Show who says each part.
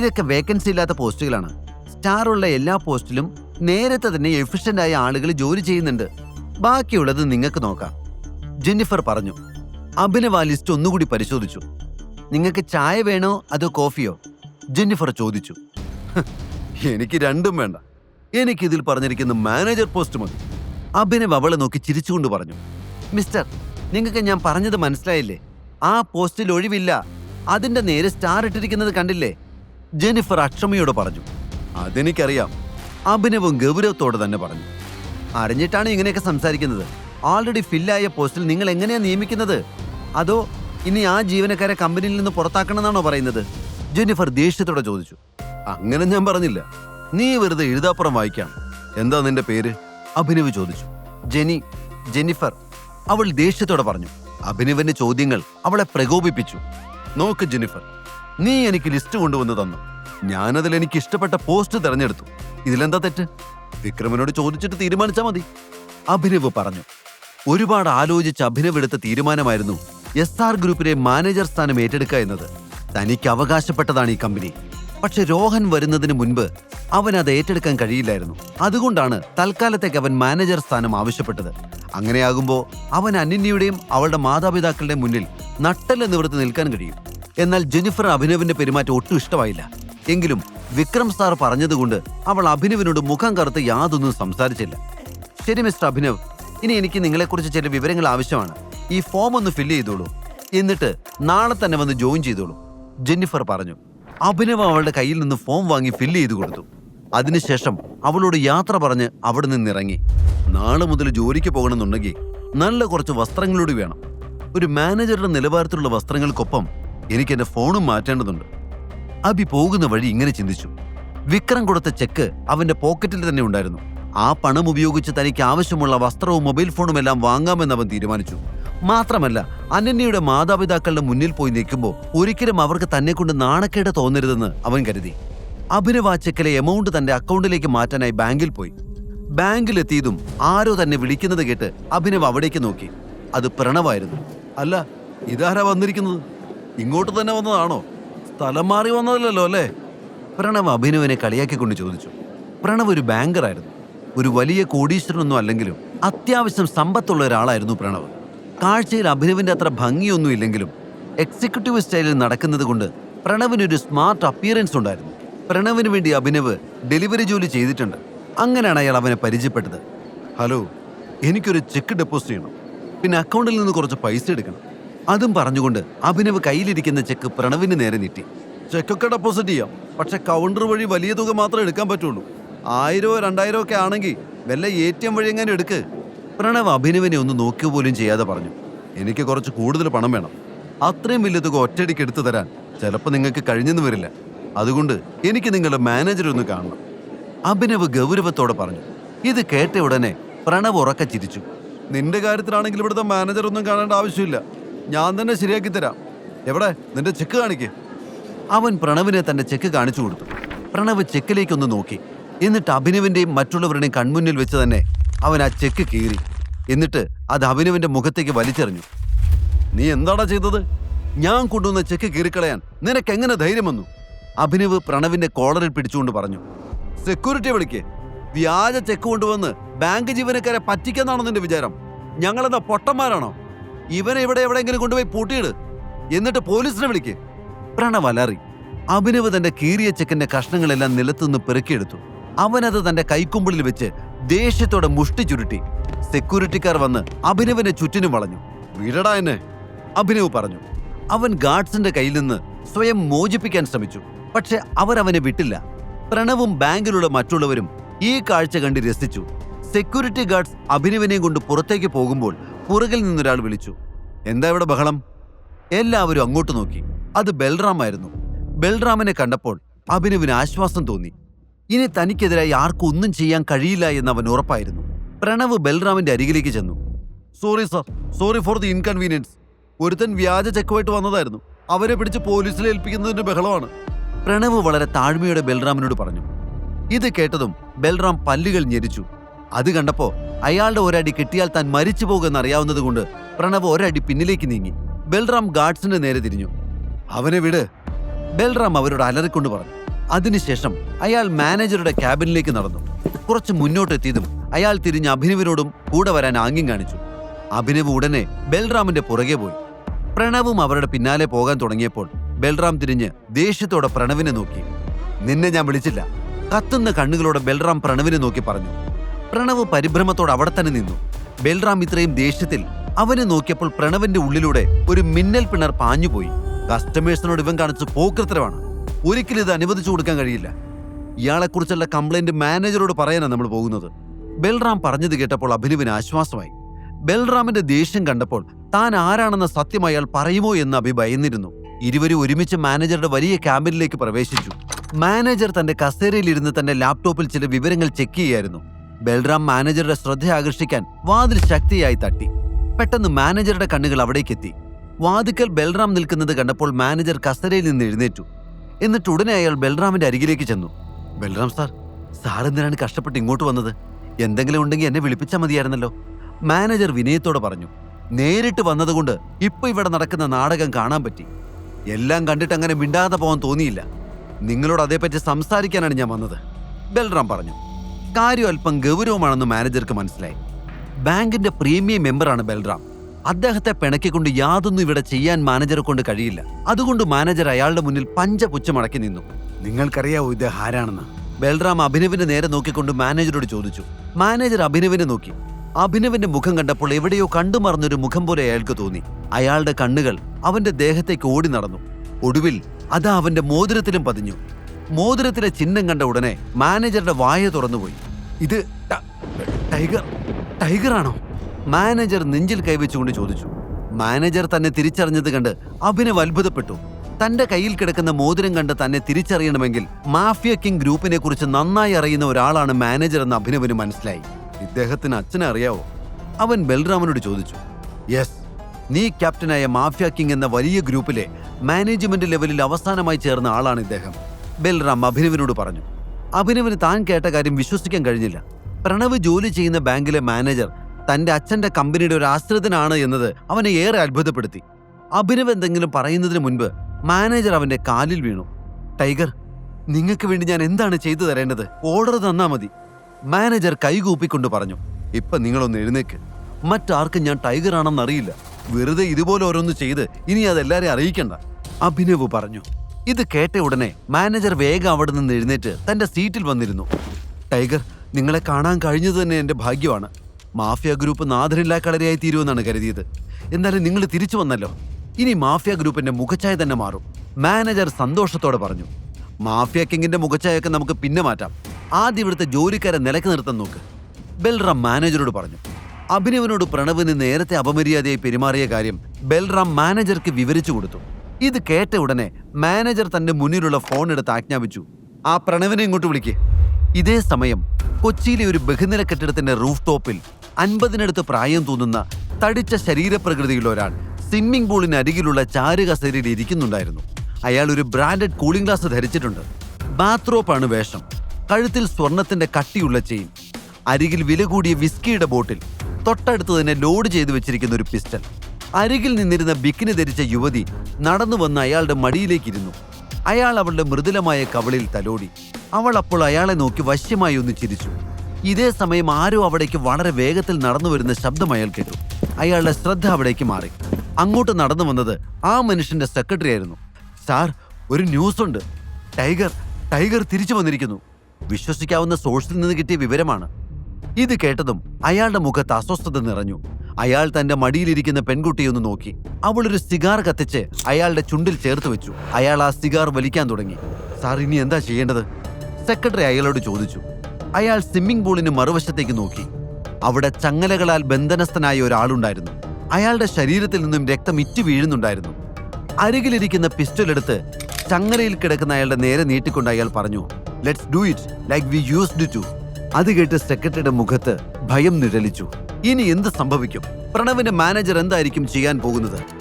Speaker 1: ഇതൊക്കെ വേക്കൻസി ഇല്ലാത്ത പോസ്റ്റുകളാണ്. സ്റ്റാർ ഉള്ള എല്ലാ പോസ്റ്റിലും നേരത്തെ തന്നെ എഫിഷ്യന്റ് ആയ ആളുകൾ ജോലി ചെയ്യുന്നുണ്ട്. ബാക്കിയുള്ളത് നിങ്ങൾക്ക് നോക്കാം. ജെന്നിഫർ പറഞ്ഞു. അഭിനവ ലിസ്റ്റ് ഒന്നുകൂടി പരിശോധിച്ചു. നിങ്ങൾക്ക് ചായ വേണോ അതോ കോഫിയോ? ജെന്നിഫർ ചോദിച്ചു. എനിക്ക് രണ്ടും വേണ്ട. എനിക്ക് ഇതിൽ പറഞ്ഞിരിക്കുന്ന മാനേജർ പോസ്റ്റ് മതി. അഭിനവ് അവളെ നോക്കി ചിരിച്ചുകൊണ്ട് പറഞ്ഞു. മിസ്റ്റർ നിങ്ങൾക്ക് ഞാൻ പറഞ്ഞത് മനസ്സിലായില്ലേ? ആ പോസ്റ്റിൽ ഒഴിവില്ല. അതിന്റെ നേരെ സ്റ്റാർ ഇട്ടിരിക്കുന്നത് കണ്ടില്ലേ? ജെന്നിഫർ അക്ഷമയോട് പറഞ്ഞു അതെനിക്കറിയാം. അഭിനവും ഗൗരവത്തോടെ തന്നെ പറഞ്ഞു അറിഞ്ഞിട്ടാണ് ഇങ്ങനെയൊക്കെ സംസാരിക്കുന്നത്. ഓൾറെഡി ഫില്ലായ പോസ്റ്റിൽ നിങ്ങൾ എങ്ങനെയാണ് നിയമിക്കുന്നത്? അതോ ഇനി ആ ജീവനക്കാരെ കമ്പനിയിൽ നിന്ന് പുറത്താക്കണമെന്നാണോ പറയുന്നത്? ജെനിഫർ ദേഷ്യത്തോടെ ചോദിച്ചു അങ്ങനെ ഞാൻ പറഞ്ഞില്ല. നീ വെറുതെ എഴുതാപ്പുറം വായിക്കാം. എന്താ നിന്റെ പേര്? അഭിനവ് ചോദിച്ചു ജെനി ജെനിഫർ അവൾ ദേഷ്യത്തോടെ പറഞ്ഞു അഭിനവിന്റെ ചോദ്യങ്ങൾ അവളെ പ്രകോപിപ്പിച്ചു. നോക്ക് ജെന്നിഫർ നീ എനിക്ക് ലിസ്റ്റ് കൊണ്ടുവന്ന് തന്നു. ഞാനതിൽ എനിക്ക് ഇഷ്ടപ്പെട്ട പോസ്റ്റ് തിരഞ്ഞെടുത്തു. ഇതിലെന്താ തെറ്റ്? വിക്രമനോട് ചോദിച്ചിട്ട് തീരുമാനിച്ചാൽ മതി. അഭിനവ് പറഞ്ഞു. ഒരുപാട് ആലോചിച്ച് അഭിനവ് എടുത്ത തീരുമാനമായിരുന്നു എസ് ആർ ഗ്രൂപ്പിലെ മാനേജർ സ്ഥാനം ഏറ്റെടുക്കുക എന്നത്. തനിക്ക് അവകാശപ്പെട്ടതാണ് ഈ കമ്പനി. പക്ഷെ രോഹൻ വരുന്നതിന് മുൻപ് അവൻ അത് ഏറ്റെടുക്കാൻ കഴിയില്ലായിരുന്നു. അതുകൊണ്ടാണ് തൽക്കാലത്തേക്ക് അവൻ മാനേജർ സ്ഥാനം ആവശ്യപ്പെട്ടത്. അങ്ങനെയാകുമ്പോൾ അവൻ അനന്യയുടെയും അവളുടെ മാതാപിതാക്കളുടെ മുന്നിൽ നട്ടല്ലെന്ന് നിവർത്തി നിൽക്കാൻ കഴിയും. എന്നാൽ ജെനിഫർ അഭിനവിന്റെ പെരുമാറ്റം ഒട്ടും ഇഷ്ടമായില്ല. എങ്കിലും വിക്രം സാർ പറഞ്ഞതുകൊണ്ട് അവൾ അഭിനവിനോട് മുഖം കറുത്ത് യാതൊന്നും സംസാരിച്ചില്ല. ശരി മിസ്റ്റർ അഭിനവ്. ഇനി എനിക്ക് നിങ്ങളെക്കുറിച്ച് ചില വിവരങ്ങൾ ആവശ്യമാണ്. ഈ ഫോം ഒന്ന് ഫില്ല് ചെയ്തോളൂ. എന്നിട്ട് നാളെ തന്നെ വന്ന് ജോയിൻ ചെയ്തോളൂ ജെന്നിഫർ പറഞ്ഞു. അഭിനവ് അവളുടെ കയ്യിൽ നിന്ന് ഫോം വാങ്ങി ഫില്ല് ചെയ്തു കൊടുത്തു. അതിനുശേഷം അവളോട് യാത്ര പറഞ്ഞ് അവിടെ നിന്നിറങ്ങി. നാളെ മുതൽ ജോലിക്ക് പോകണമെന്നുണ്ടെങ്കിൽ നല്ല കുറച്ച് വസ്ത്രങ്ങളോട് വേണം. ഒരു മാനേജറുടെ നിലവാരത്തിലുള്ള വസ്ത്രങ്ങൾക്കൊപ്പം എനിക്ക് എന്റെ ഫോണും മാറ്റേണ്ടതുണ്ട്. അബി പോകുന്ന വഴി ഇങ്ങനെ ചിന്തിച്ചു. വിക്രം കൊടുത്ത ചെക്ക് അവന്റെ പോക്കറ്റിൽ തന്നെ ഉണ്ടായിരുന്നു. ആ പണം ഉപയോഗിച്ച് തനിക്ക് ആവശ്യമുള്ള വസ്ത്രവും മൊബൈൽ ഫോണും എല്ലാം വാങ്ങാമെന്ന് അവൻ തീരുമാനിച്ചു. മാത്രമല്ല അനന്യയുടെ മാതാപിതാക്കളുടെ മുന്നിൽ പോയി നിൽക്കുമ്പോൾ ഒരിക്കലും അവർക്ക് തന്നെ കൊണ്ട് നാണക്കേട് തോന്നരുതെന്ന് അവൻ കരുതി. അഭിനവ് ആ ചെക്കിലെ എമൗണ്ട് തന്റെ അക്കൗണ്ടിലേക്ക് മാറ്റാനായി ബാങ്കിൽ പോയി. ബാങ്കിലെത്തിയതും ആരോ തന്നെ വിളിക്കുന്നത് കേട്ട് അഭിനവ് അവിടേക്ക് നോക്കി. അത് പ്രണവായിരുന്നു. അല്ല ഇതാരാ വന്നിരിക്കുന്നത്? ഇങ്ങോട്ട് തന്നെ വന്നതാണോ? സ്ഥലം മാറി വന്നതല്ലോ അല്ലേ? പ്രണവ് അഭിനവിനെ കളിയാക്കിക്കൊണ്ട് ചോദിച്ചു. പ്രണവ് ഒരു ബാങ്കറായിരുന്നു ഒരു വലിയ കോടീശ്വരനൊന്നും അല്ലെങ്കിലും അത്യാവശ്യം സമ്പത്തുള്ള ഒരാളായിരുന്നു പ്രണവ്. കാഴ്ചയിൽ അഭിനവിന്റെ അത്ര ഭംഗിയൊന്നും ഇല്ലെങ്കിലും എക്സിക്യൂട്ടീവ് സ്റ്റൈലിൽ നടക്കുന്നത് കൊണ്ട് പ്രണവിനൊരു സ്മാർട്ട് അപ്പിയറൻസ് ഉണ്ടായിരുന്നു. പ്രണവിന് വേണ്ടി അഭിനവ് ഡെലിവറി ജോലി ചെയ്തിട്ടുണ്ട്. അങ്ങനെയാണ് അയാൾ അവനെ പരിചയപ്പെട്ടത്. ഹലോ എനിക്കൊരു ചെക്ക് ഡെപ്പോസിറ്റ് ചെയ്യണം. പിന്നെ അക്കൗണ്ടിൽ നിന്ന് കുറച്ച് പൈസ എടുക്കണം. അതും പറഞ്ഞുകൊണ്ട് അഭിനവ് കയ്യിലിരിക്കുന്ന ചെക്ക് പ്രണവിന് നേരെ നീട്ടി. ചെക്കൊക്കെ ഡെപ്പോസിറ്റ് ചെയ്യാം. പക്ഷെ കൗണ്ടർ വഴി വലിയ തുക മാത്രമേ എടുക്കാൻ പറ്റുള്ളൂ. ആയിരമോ രണ്ടായിരമോ ഒക്കെ ആണെങ്കിൽ വല്ല എ ടി എം വഴി എങ്ങനെ എടുക്ക്. പ്രണവ് അഭിനവിനെ ഒന്ന് നോക്കുക പോലും ചെയ്യാതെ പറഞ്ഞു. എനിക്ക് കുറച്ച് കൂടുതൽ പണം വേണം. അത്രയും വലിയ തുക ഒറ്റയടിക്ക് എടുത്തു തരാൻ ചിലപ്പോൾ നിങ്ങൾക്ക് കഴിഞ്ഞെന്ന് വരില്ല. അതുകൊണ്ട് എനിക്ക് നിങ്ങളുടെ മാനേജർ ഒന്ന് കാണണം. അഭിനവ് ഗൗരവത്തോടെ പറഞ്ഞു. ഇത് കേട്ട ഉടനെ പ്രണവ് ഉറക്ക ചിരിച്ചു. നിന്റെ കാര്യത്തിലാണെങ്കിൽ ഇവിടുത്തെ മാനേജർ ഒന്നും കാണേണ്ട ആവശ്യമില്ല. ഞാൻ തന്നെ ശരിയാക്കി തരാം. എവിടെ? നിന്റെ ചെക്ക് കാണിക്ക്. അവൻ പ്രണവിനെ തന്റെ ചെക്ക് കാണിച്ചു കൊടുത്തു. പ്രണവ് ചെക്കിലേക്കൊന്ന് നോക്കി. എന്നിട്ട് അഭിനവിന്റെയും മറ്റുള്ളവരുടെയും കൺമുന്നിൽ വെച്ച് തന്നെ അവൻ ആ ചെക്ക് കീറി. എന്നിട്ട് അത് അഭിനവിന്റെ മുഖത്തേക്ക് വലിച്ചെറിഞ്ഞു. നീ എന്താടാ ചെയ്തത്? ഞാൻ കൊണ്ടുവന്ന ചെക്ക് കീറിക്കളയാൻ നിനക്ക് എങ്ങനെ ധൈര്യം വന്നു? അഭിനവ് പ്രണവിന്റെ കോളറിൽ പിടിച്ചുകൊണ്ട് പറഞ്ഞു. സെക്യൂരിറ്റി വിളിക്ക്. വ്യാജ ചെക്ക് കൊണ്ടുവന്ന് ബാങ്ക് ജീവനക്കാരെ പറ്റിക്കെന്നാണോ നിന്റെ വിചാരം? ഞങ്ങളെന്താ പൊട്ടന്മാരാണോ? ഇവനെ ഇവിടെ എവിടെയെങ്കിലും കൊണ്ടുപോയി പൂട്ടിയിട്. എന്നിട്ട് പോലീസിനെ വിളിക്ക്. പ്രണവ് അലറി. അഭിനവ് തന്റെ കീറിയ ചെക്കന്റെ കഷ്ണങ്ങളെല്ലാം നിലത്തുനിന്ന് പെറുക്കിയെടുത്തു. അവനത് തന്റെ കൈക്കുമ്പിളിൽ വെച്ച് ദേഷ്യത്തോടെ മുഷ്ടി ചുരുട്ടി. സെക്യൂരിറ്റിക്കാർ വന്ന് അഭിനവിനെ ചുറ്റിനും വളഞ്ഞു. വീടടാ എന്നെ അഭിനവ് പറഞ്ഞു. അവൻ ഗാർഡ്സിന്റെ കയ്യിൽ നിന്ന് സ്വയം മോചിപ്പിക്കാൻ ശ്രമിച്ചു. പക്ഷെ അവരവനെ വിട്ടില്ല. പ്രണവും ബാങ്കിലുള്ള മറ്റുള്ളവരും ഈ കാഴ്ച കണ്ട് രസിച്ചു. സെക്യൂരിറ്റി ഗാർഡ്സ് അഭിനവിനെയും കൊണ്ട് പുറത്തേക്ക് പോകുമ്പോൾ പുറകിൽ നിന്നൊരാൾ വിളിച്ചു. എന്താ ഇവിടെ ബഹളം? എല്ലാവരും അങ്ങോട്ട് നോക്കി. അത് ബൽറാമായിരുന്നു ബൽറാമിനെ കണ്ടപ്പോൾ അഭിനവിന് ആശ്വാസം തോന്നി. ഇനി തനിക്കെതിരായി ആർക്കും ഒന്നും ചെയ്യാൻ കഴിയില്ല എന്ന് അവൻ ഉറപ്പായിരുന്നു. പ്രണവ് ബൽറാമിന്റെ അരികിലേക്ക് ചെന്നു. Sorry sir sorry for the inconvenience. ഒരുത്തൻ വ്യാജ ചെക്കുമായിട്ട് വന്നതായിരുന്നു. അവരെ പിടിച്ച് പോലീസിൽ ഏൽപ്പിക്കുന്നതിന്റെ ബഹളമാണ്. പ്രണവ് വളരെ താഴ്മയോടെ ബൽറാമിനോട് പറഞ്ഞു. ഇത് കേട്ടതും ബൽറാം പല്ലുകൾ ഞെരിച്ചു. അത് കണ്ടപ്പോ അയാളുടെ ഒരടി കിട്ടിയാൽ താൻ മരിച്ചു പോകുമെന്ന് അറിയാവുന്നത് കൊണ്ട് പ്രണവ് ഒരടി പിന്നിലേക്ക് നീങ്ങി. ബൽറാം ഗാർഡ്സിന്റെ നേരെ തിരിഞ്ഞു. അവനെ വിട് ബൽറാം അവരോട് അലറിക്കൊണ്ട് പറഞ്ഞു. അതിനുശേഷം അയാൾ മാനേജറുടെ ക്യാബിനിലേക്ക് നടന്നു. കുറച്ച് മുന്നോട്ടെത്തിയതും അയാൾ തിരിഞ്ഞ് അഭിനവിനോടും കൂടെ വരാൻ ആംഗ്യം കാണിച്ചു. അഭിനവ് ഉടനെ ബൽറാമിന്റെ പുറകെ പോയി. പ്രണവും അവരുടെ പിന്നാലെ പോകാൻ തുടങ്ങിയപ്പോൾ ബൽറാം തിരിഞ്ഞ് ദേഷ്യത്തോടെ പ്രണവിനെ നോക്കി. നിന്നെ ഞാൻ വിളിച്ചില്ല കത്തുന്ന കണ്ണുകളോടെ ബൽറാം പ്രണവിനെ നോക്കി പറഞ്ഞു. പ്രണവ് പരിഭ്രമത്തോട് അവിടെ തന്നെ നിന്നു. ബൽറാം ഇത്രയും ദേഷ്യത്തിൽ അവനെ നോക്കിയപ്പോൾ പ്രണവിന്റെ ഉള്ളിലൂടെ ഒരു മിന്നൽ പിണർ പാഞ്ഞുപോയി. കസ്റ്റമേഴ്സിനോട് ഇവൻ കാണിച്ച പോക്കൃത്തരമാണ്. ഒരിക്കലും ഇത് അനുവദിച്ചു കൊടുക്കാൻ കഴിയില്ല. ഇയാളെക്കുറിച്ചുള്ള കംപ്ലൈന്റ് മാനേജറോട് പറയാനാണ് നമ്മൾ പോകുന്നത്. ബൽറാം പറഞ്ഞത് കേട്ടപ്പോൾ അഭിനവിന് ആശ്വാസമായി. ബൽറാമിന്റെ ദേഷ്യം കണ്ടപ്പോൾ താൻ ആരാണെന്ന സത്യം അയാൾ പറയുമോ എന്ന് അഭി ഭയന്നിരുന്നു. ഇരുവരും ഒരുമിച്ച് മാനേജറുടെ വലിയ ക്യാബിനിലേക്ക് പ്രവേശിച്ചു. മാനേജർ തന്റെ കസേരയിലിരുന്ന് തന്റെ ലാപ്ടോപ്പിൽ ചില വിവരങ്ങൾ ചെക്ക് ചെയ്യായിരുന്നു. ബൽറാം മാനേജറുടെ ശ്രദ്ധ ആകർഷിക്കാൻ വാതിൽ ശക്തിയായി തട്ടി. പെട്ടെന്ന് മാനേജറുടെ കണ്ണുകൾ അവിടേക്കെത്തി. വാതിക്കൽ ബൽറാം നിൽക്കുന്നത് കണ്ടപ്പോൾ മാനേജർ കസേരയിൽ നിന്ന് എഴുന്നേറ്റു. എന്നിട്ട് ഉടനെ അയാൾ ബൽറാമിന്റെ അരികിലേക്ക് ചെന്നു. ബൽറാം സാർ സാർ എന്തിനാണ് കഷ്ടപ്പെട്ട് ഇങ്ങോട്ട് വന്നത്? എന്തെങ്കിലും ഉണ്ടെങ്കിൽ എന്നെ വിളിപ്പിച്ചാൽ മതിയായിരുന്നല്ലോ. മാനേജർ വിനയത്തോടെ പറഞ്ഞു. നേരിട്ട് വന്നതുകൊണ്ട് ഇപ്പൊ ഇവിടെ നടക്കുന്ന നാടകം കാണാൻ പറ്റി. എല്ലാം കണ്ടിട്ട് അങ്ങനെ മിണ്ടാതെ പോകാൻ തോന്നിയില്ല. നിങ്ങളോട് അതേപ്പറ്റി സംസാരിക്കാനാണ് ഞാൻ വന്നത്. ബൽറാം പറഞ്ഞു. കാര്യം അല്പം ഗൗരവമാണെന്ന് മാനേജർക്ക് മനസ്സിലായി. ബാങ്കിന്റെ പ്രീമിയം മെമ്പറാണ് ബൽറാം. അദ്ദേഹത്തെ പിണക്കിക്കൊണ്ട് യാതൊന്നും ഇവിടെ ചെയ്യാൻ മാനേജറെ കൊണ്ട് കഴിയില്ല. അതുകൊണ്ട് മാനേജർ അയാളുടെ മുന്നിൽ പഞ്ചപുച്ഛം മടക്കി നിന്നു. നിങ്ങൾക്കറിയാവോ ഇത് ആരാണെന്ന്? ബൽറാം അഭിനവിന്റെ നേരെ നോക്കിക്കൊണ്ട് മാനേജറോട് ചോദിച്ചു. മാനേജർ അഭിനവിനെ നോക്കി. അഭിനവിന്റെ മുഖം കണ്ടപ്പോൾ എവിടെയോ കണ്ടുമറന്നൊരു മുഖം പോലെ അയാൾക്ക് തോന്നി. അയാളുടെ കണ്ണുകൾ അവന്റെ ദേഹത്തേക്ക് ഓടി നടന്നു. ഒടുവിൽ അതാ അവന്റെ മോതിരത്തിലും പതിഞ്ഞു. മോതിരത്തിലെ ചിഹ്നം കണ്ട ഉടനെ മാനേജറുടെ വായ തുറന്നുപോയി. ഇത് ടൈഗർ ടൈഗറാണോ? മാനേജർ നെഞ്ചിൽ കൈവച്ചുകൊണ്ട് ചോദിച്ചു. മാനേജർ തന്നെ തിരിച്ചറിഞ്ഞത് കണ്ട് അഭിനവ് അത്ഭുതപ്പെട്ടു. തന്റെ കയ്യിൽ കിടക്കുന്ന മോതിരം കണ്ട് തന്നെ തിരിച്ചറിയണമെങ്കിൽ മാഫിയ കിങ് ഗ്രൂപ്പിനെ കുറിച്ച് നന്നായി അറിയുന്ന ഒരാളാണ് മാനേജർ എന്ന് അഭിനവിന് മനസ്സിലായി. ഇദ്ദേഹത്തിന് അച്ഛനെ അറിയാവോ? അവൻ ബൽറാമനോട് ചോദിച്ചു. യെസ് നീ ക്യാപ്റ്റനായ മാഫിയ കിങ് എന്ന വലിയ ഗ്രൂപ്പിലെ മാനേജ്മെന്റ് ലെവലിൽ അവസാനമായി ചേർന്ന ആളാണ് ഇദ്ദേഹം. ബൽറാം അഭിനവിനോട് പറഞ്ഞു അഭിനവിന് താൻ കേട്ട കാര്യം വിശ്വസിക്കാൻ കഴിഞ്ഞില്ല. പ്രണവ് ജോലി ചെയ്യുന്ന ബാങ്കിലെ മാനേജർ തന്റെ അച്ഛന്റെ കമ്പനിയുടെ ഒരു ആശ്രിതനാണ് എന്നത് അവനെ ഏറെ അത്ഭുതപ്പെടുത്തി. അഭിനവ് എന്തെങ്കിലും പറയുന്നതിന് മുൻപ് മാനേജർ അവന്റെ കാലിൽ വീണു. ടൈഗർ നിങ്ങൾക്ക് വേണ്ടി ഞാൻ എന്താണ് ചെയ്തു തരേണ്ടത്? ഓർഡർ തന്നാ മതി. മാനേജർ കൈകൂപ്പിക്കൊണ്ട് പറഞ്ഞു ഇപ്പൊ നിങ്ങളൊന്ന് എഴുന്നേക്ക്. മറ്റാർക്കും ഞാൻ ടൈഗർ ആണെന്നറിയില്ല. വെറുതെ ഇതുപോലെ ഓരോന്ന് ചെയ്ത് ഇനി അതെല്ലാരെയും അറിയിക്കണ്ട. അഭിനവ് പറഞ്ഞു ഇത് കേട്ട ഉടനെ മാനേജർ വേഗം അവിടെ നിന്ന് എഴുന്നേറ്റ് തന്റെ സീറ്റിൽ വന്നിരുന്നു. ടൈഗർ നിങ്ങളെ കാണാൻ കഴിഞ്ഞത് തന്നെ എന്റെ ഭാഗ്യമാണ്. മാഫിയ ഗ്രൂപ്പ് നാഥനില്ലാ കളരിയായി തീരുമെന്നാണ് കരുതിയത്. എന്നാലും നിങ്ങൾ തിരിച്ചു വന്നല്ലോ. ഇനി മാഫിയ ഗ്രൂപ്പിന്റെ മുഖച്ചായ തന്നെ മാറും. മാനേജർ സന്തോഷത്തോടെ പറഞ്ഞു. മാഫിയ കിങ്ങിന്റെ മുഖച്ചായൊക്കെ നമുക്ക് പിന്നെ മാറ്റാം. ആദ്യം ഇവിടുത്തെ ജോലിക്കാരെ നിലയ്ക്ക് നിർത്താൻ നോക്ക്. ബൽറാം മാനേജരോട് പറഞ്ഞു. അഭിനവനോട് പ്രണവിന് നേരത്തെ അപമര്യാദയായി പെരുമാറിയ കാര്യം ബൽറാം മാനേജർക്ക് വിവരിച്ചു കൊടുത്തു. ഇത് കേട്ട ഉടനെ മാനേജർ തന്റെ മുന്നിലുള്ള ഫോൺ എടുത്ത് ആജ്ഞാപിച്ചു. ആ പ്രണവിനെ ഇങ്ങോട്ട് വിളിക്കേ. ഇതേ സമയം കൊച്ചിയിലെ ഒരു ബഹുനില കെട്ടിടത്തിന്റെ റൂഫ് ടോപ്പിൽ അൻപതിനടുത്ത് പ്രായം തോന്നുന്ന തടിച്ച ശരീരപ്രകൃതിയുള്ള ഒരാൾ സ്വിമ്മിംഗ് പൂളിന് അരികിലുള്ള ചാരുകസേരയിൽ ഇരിക്കുന്നുണ്ടായിരുന്നു. അയാൾ ഒരു ബ്രാൻഡഡ് കൂളിംഗ് ഗ്ലാസ് ധരിച്ചിട്ടുണ്ട്. ബാത്റോപ്പാണ് വേഷം. കഴുത്തിൽ സ്വർണത്തിന്റെ കട്ടിയുള്ള ചെയിൻ. അരികിൽ വില കൂടിയ വിസ്കിയുടെ ബോട്ടിൽ. തൊട്ടടുത്ത് തന്നെ ലോഡ് ചെയ്തു വെച്ചിരിക്കുന്ന ഒരു പിസ്റ്റൽ. അരികിൽ നിന്നിരുന്ന ബിക്കിനി ധരിച്ച യുവതി നടന്നു വന്ന് അയാളുടെ മടിയിലേക്കിരുന്നു. അയാൾ അവളുടെ മൃദുലമായ കവളിൽ തലോടി. അവൾ അപ്പോൾ അയാളെ നോക്കി വശ്യമായി ഒന്ന് ചിരിച്ചു. ഇതേ സമയം ആരോ അവിടേക്ക് വളരെ വേഗത്തിൽ നടന്നു വരുന്ന ശബ്ദം അയാൾ കേട്ടു. അയാളുടെ ശ്രദ്ധ അവിടേക്ക് മാറി. അങ്ങോട്ട് നടന്നു വന്നത് ആ മനുഷ്യന്റെ സെക്രട്ടറി ആയിരുന്നു. സാർ ഒരു ന്യൂസ് ഉണ്ട് ടൈഗർ ടൈഗർ തിരിച്ചു വന്നിരിക്കുന്നു. വിശ്വസിക്കാവുന്ന സോഴ്സിൽ നിന്ന് കിട്ടിയ വിവരമാണ്. ഇത് കേട്ടതും അയാളുടെ മുഖത്ത് അസ്വസ്ഥത നിറഞ്ഞു. അയാൾ തന്റെ മടിയിലിരിക്കുന്ന പെൺകുട്ടിയെ ഒന്ന് നോക്കി. അവൾ ഒരു സിഗാർ കത്തിച്ച് അയാളുടെ ചുണ്ടിൽ ചേർത്ത് വെച്ചു. അയാൾ ആ സിഗാർ വലിക്കാൻ തുടങ്ങി. സാർ ഇനി എന്താ ചെയ്യേണ്ടത്? സെക്രട്ടറി അയാളോട് ചോദിച്ചു. അയാൾ സ്വിമ്മിംഗ് പൂളിന് മറുവശത്തേക്ക് നോക്കി. അവിടെ ചങ്ങലകളാൽ ബന്ധനസ്ഥനായ ഒരാളുണ്ടായിരുന്നു. അയാളുടെ ശരീരത്തിൽ നിന്നും രക്തം ഇറ്റു വീഴുന്നുണ്ടായിരുന്നു. അരികിലിരിക്കുന്ന പിസ്റ്റൾ എടുത്ത് ചങ്ങലയിൽ കിടക്കുന്ന അയാളുടെ നേരെ നീട്ടിക്കൊണ്ട് അയാൾ പറഞ്ഞു let's do it like we used to അത് കേട്ട് സെക്രട്ടറിയുടെ മുഖത്ത് ഭയം നിഴലിച്ചു. ഇനി എന്ത് സംഭവിക്കും? പ്രണവിന്റെ മാനേജർ എന്തായിരിക്കും ചെയ്യാൻ പോകുന്നത്?